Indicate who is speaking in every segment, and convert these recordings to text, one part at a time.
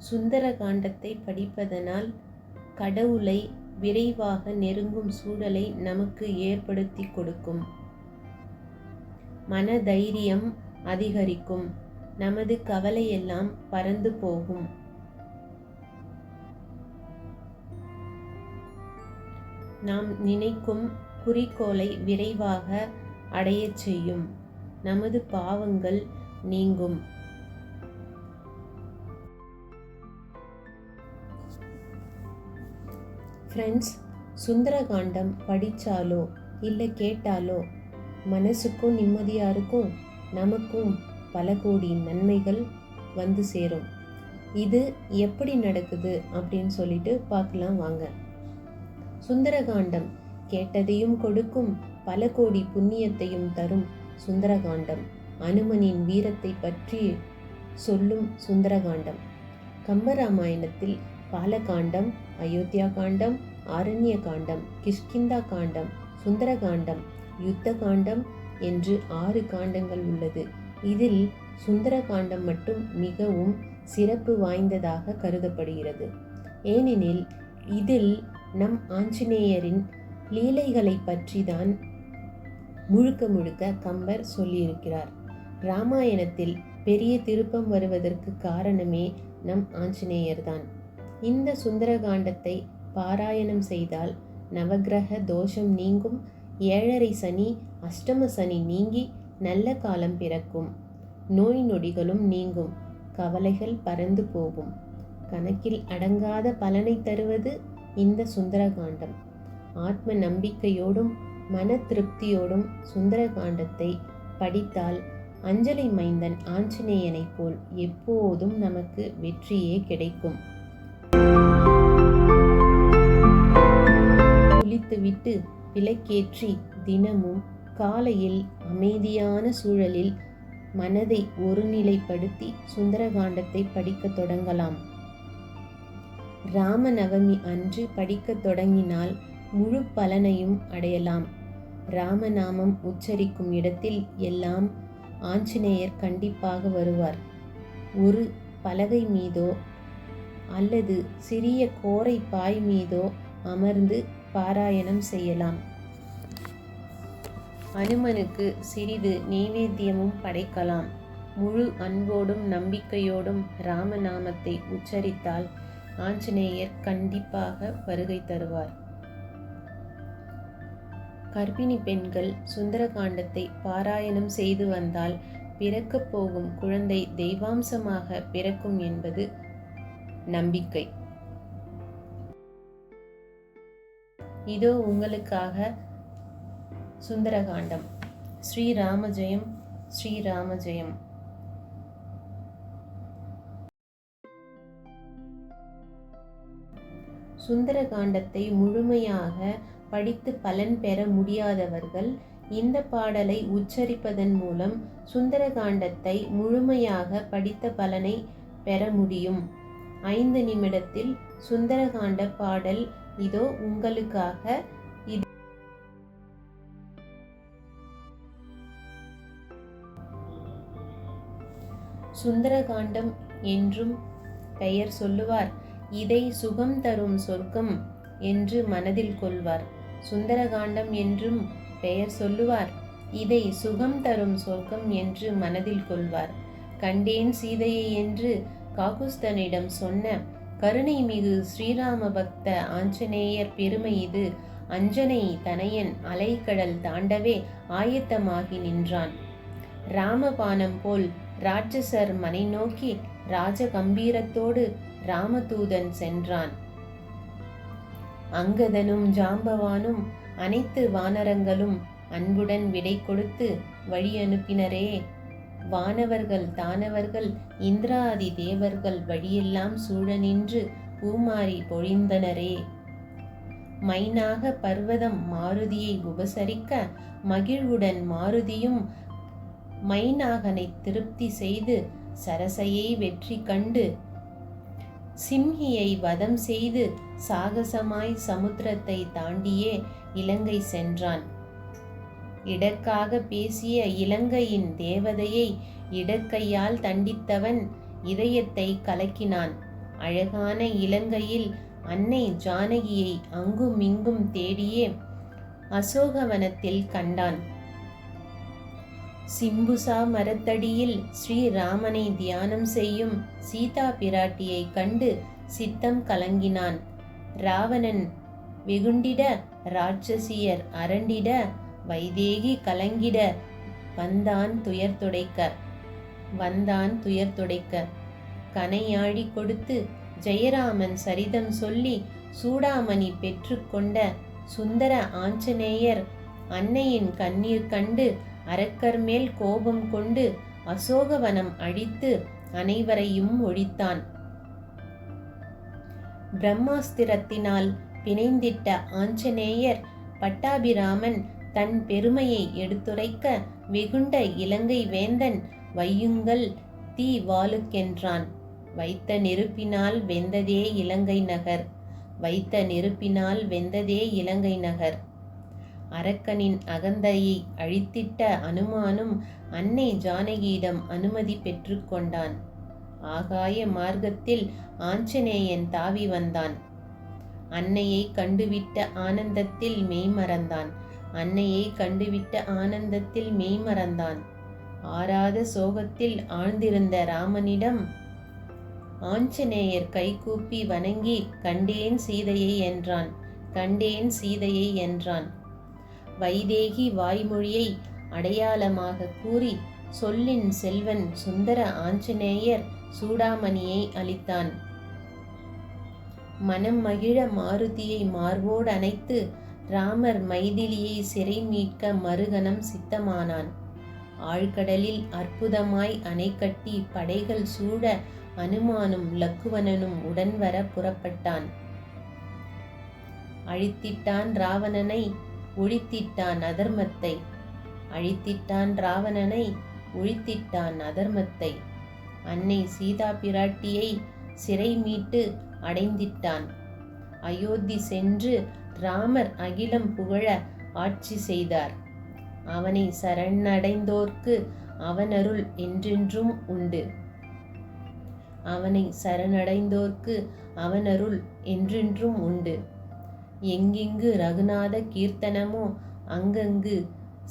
Speaker 1: சுந்தர காண்டத்தை படிப்பதனால் கடவுளை விரைவாக நெருங்கும் சூழலை நமக்கு ஏற்படுத்தி கொடுக்கும். மனதைரியம் அதிகரிக்கும். நமது கவலையெல்லாம் பறந்து போகும். நாம் நினைக்கும் குறிக்கோளை விரைவாக அடையச் செய்யும். நமது பாவங்கள் நீங்கும். ஃப்ரெண்ட்ஸ் சுந்தரகாண்டம் படித்தாலோ இல்லை கேட்டாலோ மனசுக்கும் நிம்மதியாக இருக்கும் நமக்கும் பல கோடி நன்மைகள் வந்து சேரும். இது எப்படி நடக்குது அப்படின்னு சொல்லிட்டு பார்க்கலாம் வாங்க. சுந்தரகாண்டம் கேட்டதையும் கொடுக்கும் பல கோடி புண்ணியத்தையும் தரும் சுந்தரகாண்டம். அனுமனின் வீரத்தை பற்றி சொல்லும் சுந்தரகாண்டம். கம்பராமாயணத்தில் பாலகாண்டம் அயோத்தியா காண்டம் ஆரண்ய காண்டம் கிஷ்கிந்தா காண்டம் சுந்தரகாண்டம் யுத்த காண்டம் என்று ஆறு காண்டங்கள் உள்ளது. இதில் சுந்தர காண்டம் மட்டும் மிகவும் சிறப்பு வாய்ந்ததாக கருதப்படுகிறது. ஏனெனில் இதில் நம் ஆஞ்சநேயரின் லீலைகளை பற்றி தான் முழுக்க முழுக்க கம்பர் சொல்லியிருக்கிறார். ராமாயணத்தில் பெரிய திருப்பம் வருவதற்கு காரணமே நம் ஆஞ்சநேயர்தான். இந்த சுந்தரகாண்டத்தை பாராயணம் செய்தால் நவக்கிரக தோஷம் நீங்கும். ஏழரை சனி அஷ்டம சனி நீங்கி நல்ல காலம் பிறக்கும். நோய் நொடிகளும் நீங்கும். கவலைகள் பறந்து போகும். கணக்கில் அடங்காத பலனை தருவது இந்த சுந்தரகாண்டம். ஆத்ம நம்பிக்கையோடும் மன திருப்தியோடும் சுந்தரகாண்டத்தை படித்தால் அஞ்சலி மைந்தன் ஆஞ்சநேயனைப் போல் எப்போதும் நமக்கு வெற்றியே கிடைக்கும். பார்த்துவிட்டு விளக்கேற்றி தினமும் காலையில் அமைதியான சூழலில் மனதை ஒருநிலைப்படுத்தி சுந்தரகாண்டத்தை படிக்கத் தொடங்கலாம். ராமநவமி அன்று படிக்கத் தொடங்கினால் முழு பலனையும் அடையலாம். ராமநாமம் உச்சரிக்கும் இடத்தில் எல்லாம் ஆஞ்சநேயர் கண்டிப்பாக வருவார். ஒரு பலகை மீதோ அல்லது சிறிய கோரை பாய் மீதோ அமர்ந்து பாராயணம் செய்யலாம். அனுமனுக்கு சிறிது நெய்வேத்தியமும் படைக்கலாம். முழு அன்போடும் நம்பிக்கையோடும் ராமநாமத்தை உச்சரித்தால் ஆஞ்சநேயர் கண்டிப்பாக வருகை தருவார். கர்ப்பிணி பெண்கள் சுந்தரகாண்டத்தை பாராயணம் செய்து வந்தால் பிறக்கப் போகும் குழந்தை தெய்வாம்சமாக பிறக்கும் என்பது நம்பிக்கை. இதோ உங்களுக்காக சுந்தரகாண்டம். ஸ்ரீராம ஜெயம் ஸ்ரீராம ஜெயம் சுந்தரகாண்டத்தை முழுமையாக படித்து பலன் பெற முடியாதவர்கள் இந்த பாடலை உச்சரிப்பதன் மூலம் சுந்தரகாண்டத்தை முழுமையாக படித்த பலனை பெற முடியும். ஐந்து நிமிடத்தில் சுந்தரகாண்ட பாடல் இதோ உங்களுக்காக இது. சுந்தரகாண்டம் என்றும் பெயர் சொல்லுவார். இதை சுகம் தரும் சொர்க்கம் என்று மனதில் கொள்வார். சுந்தரகாண்டம் என்றும் பெயர் சொல்லுவார். இதை சுகம் தரும் சொர்க்கம் என்று மனதில் கொள்வார். கண்டேன் சீதையை என்று காகுஸ்தனிடம் சொன்ன கருணை மிகு ஸ்ரீராம பக்த ஆஞ்சநேயர் பெருமை இது. அஞ்சனை தனையன் அலைக்கடல் தாண்டவே ஆயத்தமாகி நின்றான். ராமபானம் போல் ராட்சசர் மனை நோக்கி ராஜ கம்பீரத்தோடு ராமதூதன் சென்றான். அங்கதனும் ஜாம்பவானும் அனைத்து வானரங்களும் அன்புடன் விடை கொடுத்து வழி அனுப்பினரே வானவர்கள் தானவர்கள் இந்திராதி தேவர்கள் வழியெல்லாம் சூழ நின்று பூமாரி பொழிந்தனரே. மைனாக பர்வதம் மாருதியை உபசரிக்க மகிழ்வுடன் மாருதியும் மைனாகனை திருப்தி செய்து சரசையை வெற்றி கண்டு சிம்ஹியை வதம் செய்து சாகசமாய் சமுத்திரத்தை தாண்டியே இலங்கை சென்றான். இடக்காக பேசிய இலங்கையின் தேவதையை இடக்கையால் தண்டித்தவன் இதயத்தை கலக்கினான். அழகான இலங்கையில் அன்னை ஜானகியை அங்கும் இங்கும் தேடியே அசோகவனத்தில் கண்டான். சிம்புசா மரத்தடியில் ஸ்ரீராமனை தியானம் செய்யும் சீதா பிராட்டியை கண்டு சித்தம் கலங்கினான். ராவணன் வெகுண்டிட ராட்சசியர் அரண்டிட வைதேகி கலங்கிட வந்தான் துயர் துடைக்க வந்தான் துயர் துடைக்க. கனையாழி கொடுத்து ஜெயராமன் சரிதம் சொல்லி சூடாமணி பெற்றுக்கொண்ட சுந்தர ஆஞ்சநேயர் அன்னையின் கண்ணீர் கண்டு அரக்கர் மேல் கோபம் கொண்டு அசோகவனம் அழித்து அனைவரையும் ஒழித்தான். பிரம்மாஸ்திரத்தினால் பிணைந்திட்ட ஆஞ்சநேயர் பட்டாபிராமன் தன் பெருமையை எடுத்துரைக்க வெகுண்ட இலங்கை வேந்தன் வையுங்கள் தீ வாளுக்கென்றான். வைத்த நெருப்பினால் வெந்ததே இலங்கை நகர். வைத்த நெருப்பினால் வெந்ததே இலங்கை நகர். அரக்கனின் அகந்தையை அழித்திட்ட அனுமானும் அன்னை ஜானகியிடம் அனுமதி பெற்றுக்கொண்டான் ஆகாய மார்க்கத்தில் ஆஞ்சநேயன் தாவி வந்தான். அன்னையை கண்டுவிட்ட ஆனந்தத்தில் மெய்மறந்தான் அன்னையை கண்டுவிட்ட ஆனந்தத்தில் மெய்மறந்தான் ஆறாத சோகத்தில் ஆழ்ந்திருந்த ராமனிடம் ஆஞ்சநேயர் கைகூப்பி வணங்கி கண்டேன் சீதையை என்றான். கண்டேன் சீதையை என்றான். வைதேகி வாய்மொழியை அடையாளமாக கூறி சொல்லின் செல்வன் சுந்தர ஆஞ்சநேயர் சூடாமணியை அளித்தான். மனம் மகிழ மாருதியை மார்போடு அணைத்து ராமர் மைதிலியை சிறை மீட்க மறுகணம் சித்தமானான். ஆழ்கடலில் அற்புதமாய் அணை கட்டி படைகள் சூழ அனுமானும் லக்குவனனும் உடன்வர புறப்பட்டான். அழித்திட்டான் ராவணனை ஒழித்திட்டான் அதர்மத்தை. அழித்திட்டான் ராவணனை ஒழித்திட்டான் அதர்மத்தை. அன்னை சீதா பிராட்டியை சிறை மீட்டு அடைந்திட்டான். அயோத்தி சென்று ராமர் அகிலம் புகழ ஆட்சி செய்தார். அவனை சரணடைந்தோர்க்கு அவனருள் என்றென்றும் உண்டு. அவனை சரணடைந்தோர்க்கு அவனருள் என்றென்றும் உண்டு. எங்கெங்கு ரகுநாத கீர்த்தனமோ அங்கங்கு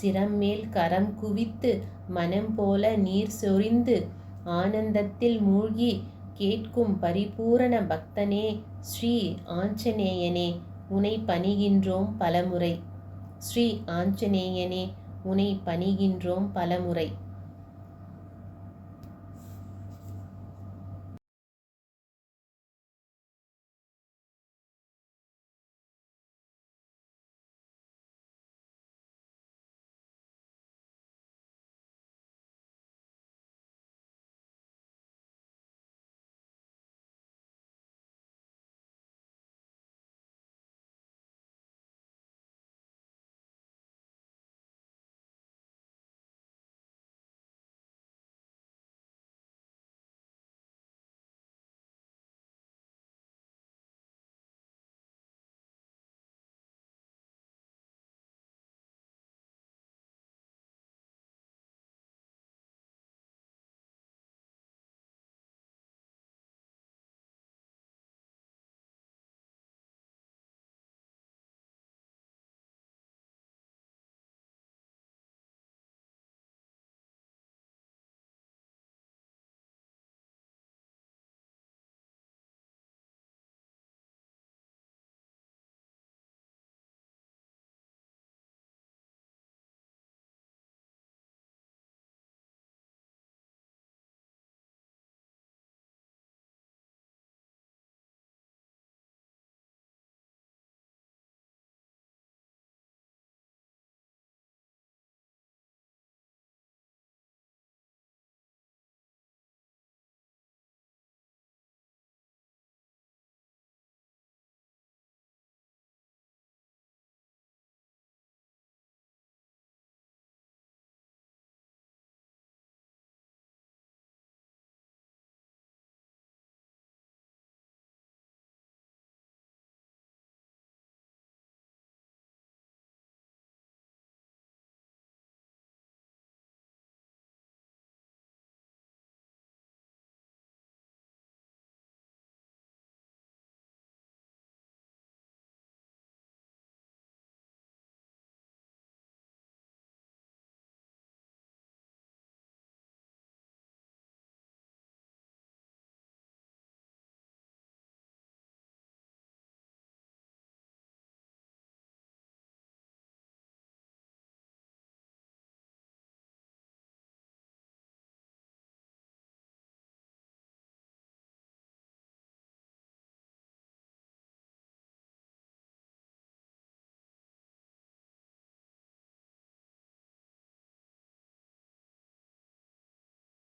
Speaker 1: சிரம்மேல் கரம் குவித்து மனம் போல நீர் சொரிந்து ஆனந்தத்தில் மூழ்கி கேட்கும் பரிபூரண பக்தனே ஸ்ரீ ஆஞ்சநேயனே. உனை பணிகின்றோம் பலமுறை. ஸ்ரீ ஆஞ்சநேயனே உனை பணிகின்றோம் பலமுறை.